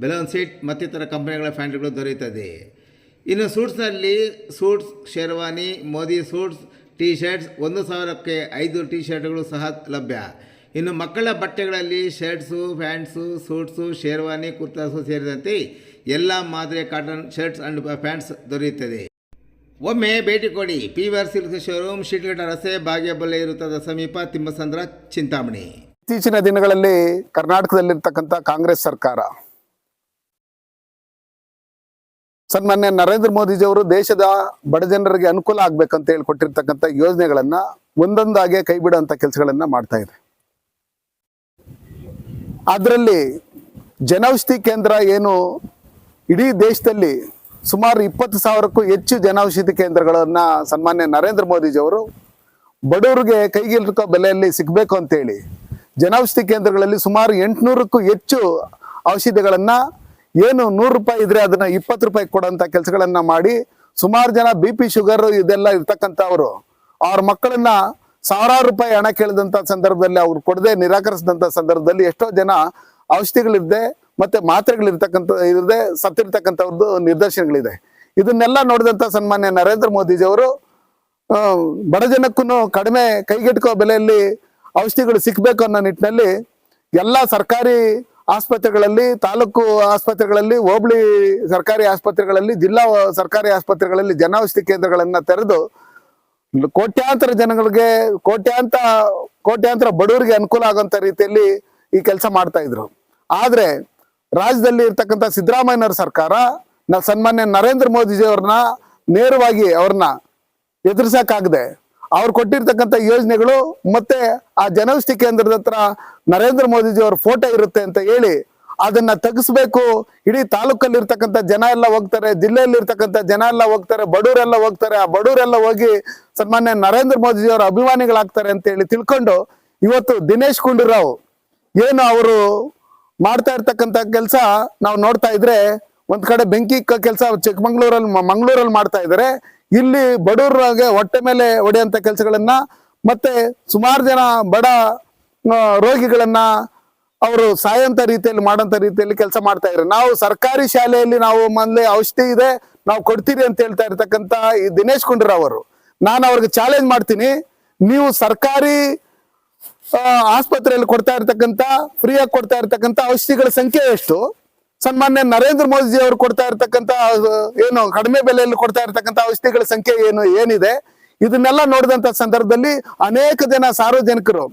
balloon seat ಮತ್ತಿತರ ಕಂಪನಿಗಳ ಪ್ಯಾಂಟ್ಗಳು ದೊರೆಯುತ್ತದೆ. ಇನ್ನು ಸೂಟ್ಸ್ನಲ್ಲಿ suits, sherwani, Modi suits T shirts ಒಂದು ಸಾವಿರಕ್ಕೆ ಐದು ಟೀ ಶರ್ಟ್ಗಳು ಸಹ ಲಭ್ಯ. ಇನ್ನು ಮಕ್ಕಳ ಬಟ್ಟೆಗಳಲ್ಲಿ shirts, pants, suits, sherwani, kurtas ಸೇರಿದಂತೆ ಎಲ್ಲ ಮಾದರಿಯ ಕಾಟನ್ ಶರ್ಟ್ಸ್ ಆ್ಯಂಡ್ ಪ್ಯಾಂಟ್ಸ್ ದೊರೆಯುತ್ತದೆ. ಒಮ್ಮೆ ಭೇಟಿ ಕೊಡಿ ಪಿ ವರ್ ಸಿಲ್ಕ್ ಶೋರೂಮ್ ಶಿಡ್ಘಟ್ಟ ರಸ್ತೆ ಬಾಗೇಬಲ್ಲೆ ಇರುತ್ತದ ಸಮೀಪ ತಿಮ್ಮಸಂದ್ರ ಚಿಂತಾಮಣಿ. ಇತ್ತೀಚಿನ ದಿನಗಳಲ್ಲಿ ಕರ್ನಾಟಕದಲ್ಲಿರ್ತಕ್ಕಂಥ ಕಾಂಗ್ರೆಸ್ ಸರ್ಕಾರ ಸನ್ಮಾನ್ಯ ನರೇಂದ್ರ ಮೋದಿಜಿಯವರು ದೇಶದ ಬಡ ಜನರಿಗೆ ಅನುಕೂಲ ಆಗ್ಬೇಕಂತ ಹೇಳಿ ಕೊಟ್ಟಿರ್ತಕ್ಕಂಥ ಯೋಜನೆಗಳನ್ನ ಒಂದೊಂದಾಗೆ ಕೈ ಬಿಡುವಂತ ಕೆಲಸಗಳನ್ನ ಮಾಡ್ತಾ ಇದೆ. ಅದರಲ್ಲಿ ಜನೌಷಧಿ ಕೇಂದ್ರ ಏನು ಇಡೀ ದೇಶದಲ್ಲಿ ಸುಮಾರು ಇಪ್ಪತ್ತು ಸಾವಿರಕ್ಕೂ ಹೆಚ್ಚು ಜನೌಷಧಿ ಕೇಂದ್ರಗಳನ್ನ ಸನ್ಮಾನ್ಯ ನರೇಂದ್ರ ಮೋದಿಜಿಯವರು ಬಡವರಿಗೆ ಕೈಗೆಲ್ಕೋ ಬೆಲೆಯಲ್ಲಿ ಸಿಗಬೇಕು ಅಂತೇಳಿ ಜನೌಷಧಿ ಕೇಂದ್ರಗಳಲ್ಲಿ ಸುಮಾರು ಎಂಟುನೂರಕ್ಕೂ ಹೆಚ್ಚು ಔಷಧಿಗಳನ್ನ ಏನು ನೂರು ರೂಪಾಯಿ ಇದ್ರೆ ಅದನ್ನ ಇಪ್ಪತ್ತು ರೂಪಾಯಿ ಕೊಡೋಂಥ ಕೆಲಸಗಳನ್ನ ಮಾಡಿ ಸುಮಾರು ಜನ ಬಿ ಪಿ ಶುಗರ್ ಇದೆಲ್ಲ ಇರ್ತಕ್ಕಂಥವ್ರು. ಅವ್ರ ಮಕ್ಕಳನ್ನ ಸಾವಿರಾರು ರೂಪಾಯಿ ಹಣ ಕೇಳಿದಂಥ ಸಂದರ್ಭದಲ್ಲಿ ಅವ್ರು ಕೊಡದೆ ನಿರಾಕರಿಸಿದಂಥ ಸಂದರ್ಭದಲ್ಲಿ ಎಷ್ಟೋ ಜನ ಔಷಧಿಗಳಿದ್ದೆ ಮತ್ತೆ ಮಾತ್ರೆಗಳಿರ್ತಕ್ಕಂಥ ಇರದೆ ಸತ್ತಿರ್ತಕ್ಕಂಥವ್ರದ್ದು ನಿದರ್ಶನಗಳಿದೆ. ಇದನ್ನೆಲ್ಲ ನೋಡಿದಂಥ ಸನ್ಮಾನ್ಯ ನರೇಂದ್ರ ಮೋದಿಜಿಯವರು ಬಡ ಜನಕ್ಕೂ ಕಡಿಮೆ ಕೈಗೆಟುಕೋ ಬೆಲೆಯಲ್ಲಿ ಔಷಧಿಗಳು ಸಿಕ್ಕಬೇಕು ಅನ್ನೋ ನಿಟ್ಟಿನಲ್ಲಿ ಎಲ್ಲ ಸರ್ಕಾರಿ ಆಸ್ಪತ್ರೆಗಳಲ್ಲಿ, ತಾಲೂಕು ಆಸ್ಪತ್ರೆಗಳಲ್ಲಿ, ಹೋಬಳಿ ಸರ್ಕಾರಿ ಆಸ್ಪತ್ರೆಗಳಲ್ಲಿ, ಜಿಲ್ಲಾ ಸರ್ಕಾರಿ ಆಸ್ಪತ್ರೆಗಳಲ್ಲಿ ಜನೌಷಧಿ ಕೇಂದ್ರಗಳನ್ನು ತೆರೆದು, ಕೋಟ್ಯಾಂತರ ಜನಗಳಿಗೆ, ಕೋಟ್ಯಾಂತ, ಕೋಟ್ಯಾಂತರ ಬಡವರಿಗೆ ಅನುಕೂಲ ಆಗುವಂತ ರೀತಿಯಲ್ಲಿ ಈ ಕೆಲಸ ಮಾಡ್ತಾ ಇದ್ರು. ಆದರೆ, ರಾಜ್ಯದಲ್ಲಿ ಇರ್ತಕ್ಕಂಥ ಸಿದ್ದರಾಮಯ್ಯನವರ ಸರ್ಕಾರ ಸನ್ಮಾನ್ಯ ನರೇಂದ್ರ ಮೋದಿಜಿ ಅವ್ರನ್ನ ನೇರವಾಗಿ ಅವ್ರನ್ನ ಎದುರಿಸಕ್ಕಾಗದೆ ಅವ್ರು ಕೊಟ್ಟಿರ್ತಕ್ಕಂಥ ಯೋಜನೆಗಳು ಮತ್ತೆ ಆ ಜನೌಷಧಿ ಕೇಂದ್ರದ ಹತ್ರ ನರೇಂದ್ರ ಮೋದಿಜಿ ಅವ್ರ ಫೋಟೋ ಇರುತ್ತೆ ಅಂತ ಹೇಳಿ ಅದನ್ನ ತೆಗಿಸ್ಬೇಕು. ಇಡೀ ತಾಲೂಕಲ್ಲಿ ಇರ್ತಕ್ಕಂಥ ಜನ ಎಲ್ಲ ಹೋಗ್ತಾರೆ ಜಿಲ್ಲೆಯಲ್ಲಿ ಇರ್ತಕ್ಕಂಥ ಜನ ಎಲ್ಲ ಹೋಗ್ತಾರೆ, ಬಡವರೆಲ್ಲ ಹೋಗ್ತಾರೆ. ಆ ಬಡವರೆಲ್ಲ ಹೋಗಿ ಸನ್ಮಾನ್ಯ ನರೇಂದ್ರ ಮೋದಿಜಿ ಅವರ ಅಭಿಮಾನಿಗಳಾಗ್ತಾರೆ ಅಂತ ಹೇಳಿ ತಿಳ್ಕೊಂಡು ಇವತ್ತು ದಿನೇಶ್ ಗುಂಡೂರಾವ್ ಏನು ಅವರು ಮಾಡ್ತಾ ಇರ್ತಕ್ಕಂಥ ಕೆಲಸ ನಾವು ನೋಡ್ತಾ ಇದ್ರೆ ಒಂದ್ ಕಡೆ ಬೆಂಕಿ ಕೆಲಸ ಚಿಕ್ಕಮಂಗ್ಳೂರಲ್ಲಿ ಮಂಗ್ಳೂರಲ್ಲಿ ಮಾಡ್ತಾ ಇದ್ದಾರೆ ಇಲ್ಲಿ ಬಡವರಿಗೆ ಹೊಟ್ಟೆ ಮೇಲೆ ಹೊಡೆಯುವಂಥ ಕೆಲಸಗಳನ್ನ ಮತ್ತೆ ಸುಮಾರು ಜನ ಬಡ ರೋಗಿಗಳನ್ನ ಅವರು ಸಾಯಂತ ರೀತಿಯಲ್ಲಿ ಮಾಡಂತ ರೀತಿಯಲ್ಲಿ ಕೆಲಸ ಮಾಡ್ತಾ ಇದ್ದಾರೆ ನಾವು ಸರ್ಕಾರಿ ಶಾಲೆಯಲ್ಲಿ ನಾವು ಮೊದಲೇ ಔಷಧಿ ಇದೆ, ನಾವು ಕೊಡ್ತೀರಿ ಅಂತ ಹೇಳ್ತಾ ಇರ್ತಕ್ಕಂಥ ಈ ದಿನೇಶ್ ಅವರು. ನಾನು ಅವ್ರಿಗೆ ಚಾಲೆಂಜ್ ಮಾಡ್ತೀನಿ, ನೀವು ಸರ್ಕಾರಿ ಆಸ್ಪತ್ರೆಯಲ್ಲಿ ಕೊಡ್ತಾ ಇರ್ತಕ್ಕಂಥ ಫ್ರೀಯಾಗಿ ಕೊಡ್ತಾ ಇರ್ತಕ್ಕಂಥ ಔಷಧಿಗಳ ಸಂಖ್ಯೆ ಎಷ್ಟು? ಸನ್ಮಾನ್ಯ ನರೇಂದ್ರ ಮೋದಿಜಿ ಅವರು ಕೊಡ್ತಾ ಇರ್ತಕ್ಕಂಥ ಏನು ಕಡಿಮೆ ಬೆಲೆಯಲ್ಲಿ ಕೊಡ್ತಾ ಇರ್ತಕ್ಕಂಥ ಔಷಧಿಗಳ ಸಂಖ್ಯೆ ಏನು, ಏನಿದೆ? ಇದನ್ನೆಲ್ಲ ನೋಡಿದಂತ ಸಂದರ್ಭದಲ್ಲಿ ಅನೇಕ ಜನ ಸಾರ್ವಜನಿಕರು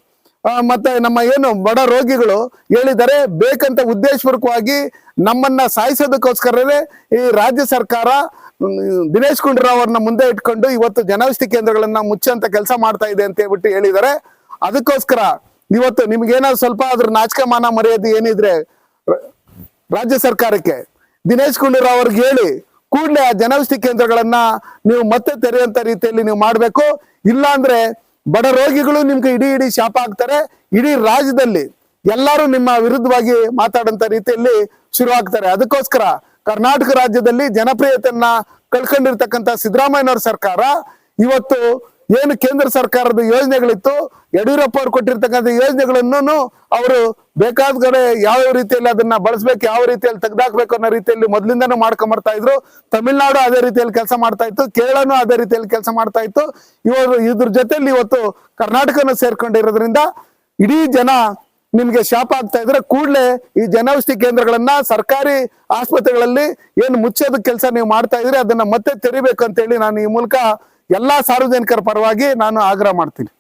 ಮತ್ತೆ ನಮ್ಮ ಏನು ಬಡ ರೋಗಿಗಳು ಹೇಳಿದರೆ ಬೇಕಂತ ಉದ್ದೇಶಪೂರ್ವಕವಾಗಿ ನಮ್ಮನ್ನ ಸಾಯಿಸೋದಕ್ಕೋಸ್ಕರವೇ ಈ ರಾಜ್ಯ ಸರ್ಕಾರ ದಿನೇಶ್ ಗುಂಡೂರಾವ್ ಅವ್ರನ್ನ ಮುಂದೆ ಇಟ್ಕೊಂಡು ಇವತ್ತು ಜನೌಷಧಿ ಕೇಂದ್ರಗಳನ್ನ ಮುಚ್ಚಂತ ಕೆಲಸ ಮಾಡ್ತಾ ಇದೆ ಅಂತ ಹೇಳ್ಬಿಟ್ಟು ಹೇಳಿದ್ದಾರೆ ಅದಕ್ಕೋಸ್ಕರ ಇವತ್ತು ನಿಮ್ಗೇನಾದ್ರು ಸ್ವಲ್ಪ ಅದ್ರ ನಾಚಿಕೆ ಮಾನ ಮರ್ಯಾದೆ ಏನಿದ್ರೆ ರಾಜ್ಯ ಸರ್ಕಾರಕ್ಕೆ. ದಿನೇಶ್ ಗುಂಡೂರಾವ್ ಅವ್ರಿಗೆ ಹೇಳಿ, ಕೂಡಲೇ ಆ ಜನೌಷಧಿ ಕೇಂದ್ರಗಳನ್ನ ನೀವು ಮತ್ತೆ ತೆರೆಯುವಂತ ರೀತಿಯಲ್ಲಿ ನೀವು ಮಾಡಬೇಕು. ಇಲ್ಲಾಂದ್ರೆ ಬಡ ರೋಗಿಗಳು ನಿಮ್ಗೆ ಇಡೀ ಇಡೀ ಶಾಪ ಆಗ್ತಾರೆ. ಇಡೀ ರಾಜ್ಯದಲ್ಲಿ ಎಲ್ಲರೂ ನಿಮ್ಮ ವಿರುದ್ಧವಾಗಿ ಮಾತಾಡಂತ ರೀತಿಯಲ್ಲಿ ಶುರುವಾಗ್ತಾರೆ. ಅದಕ್ಕೋಸ್ಕರ ಕರ್ನಾಟಕ ರಾಜ್ಯದಲ್ಲಿ ಜನಪ್ರಿಯತೆಯನ್ನ ಕಳ್ಕೊಂಡಿರ್ತಕ್ಕಂಥ ಸಿದ್ದರಾಮಯ್ಯನವ್ರ ಸರ್ಕಾರ, ಇವತ್ತು ಏನು ಕೇಂದ್ರ ಸರ್ಕಾರದ ಯೋಜನೆಗಳಿತ್ತು, ಯಡಿಯೂರಪ್ಪ ಅವ್ರು ಕೊಟ್ಟಿರ್ತಕ್ಕಂಥ ಯೋಜನೆಗಳನ್ನು ಅವರು ಬೇಕಾದ ಕಡೆ ಯಾವ ರೀತಿಯಲ್ಲಿ ಅದನ್ನ ಬಳಸ್ಬೇಕು, ಯಾವ ರೀತಿಯಲ್ಲಿ ತೆಗ್ದಾಕ್ಬೇಕು ಅನ್ನೋ ರೀತಿಯಲ್ಲಿ ಮೊದಲಿಂದಾನು ಮಾಡ್ಕೊಂಬರ್ತಾ ಇದ್ರು. ತಮಿಳ್ನಾಡು ಅದೇ ರೀತಿಯಲ್ಲಿ ಕೆಲಸ ಮಾಡ್ತಾ ಇತ್ತು, ಕೇರಳನು ಅದೇ ರೀತಿಯಲ್ಲಿ ಕೆಲಸ ಮಾಡ್ತಾ ಇತ್ತು. ಇವರು ಇದ್ರ ಜೊತೆಯಲ್ಲಿ ಇವತ್ತು ಕರ್ನಾಟಕನ ಸೇರ್ಕೊಂಡಿರೋದ್ರಿಂದ ಇಡೀ ಜನ ನಿಮ್ಗೆ ಶಾಪ ಆಗ್ತಾ ಇದ್ರೆ ಕೂಡಲೇ ಈ ಜನೌಷಧಿ ಕೇಂದ್ರಗಳನ್ನ ಸರ್ಕಾರಿ ಆಸ್ಪತ್ರೆಗಳಲ್ಲಿ ಏನು ಮುಚ್ಚೋದ ಕೆಲಸ ನೀವು ಮಾಡ್ತಾ ಇದ್ರೆ ಅದನ್ನ ಮತ್ತೆ ತೆರಿಬೇಕು ಅಂತ ಹೇಳಿ ನಾನು ಈ ಮೂಲಕ ಎಲ್ಲಾ ಸಾರ್ವಜನಿಕರ ಪರವಾಗಿ ನಾನು ಆಗ್ರಹ ಮಾಡ್ತೀನಿ.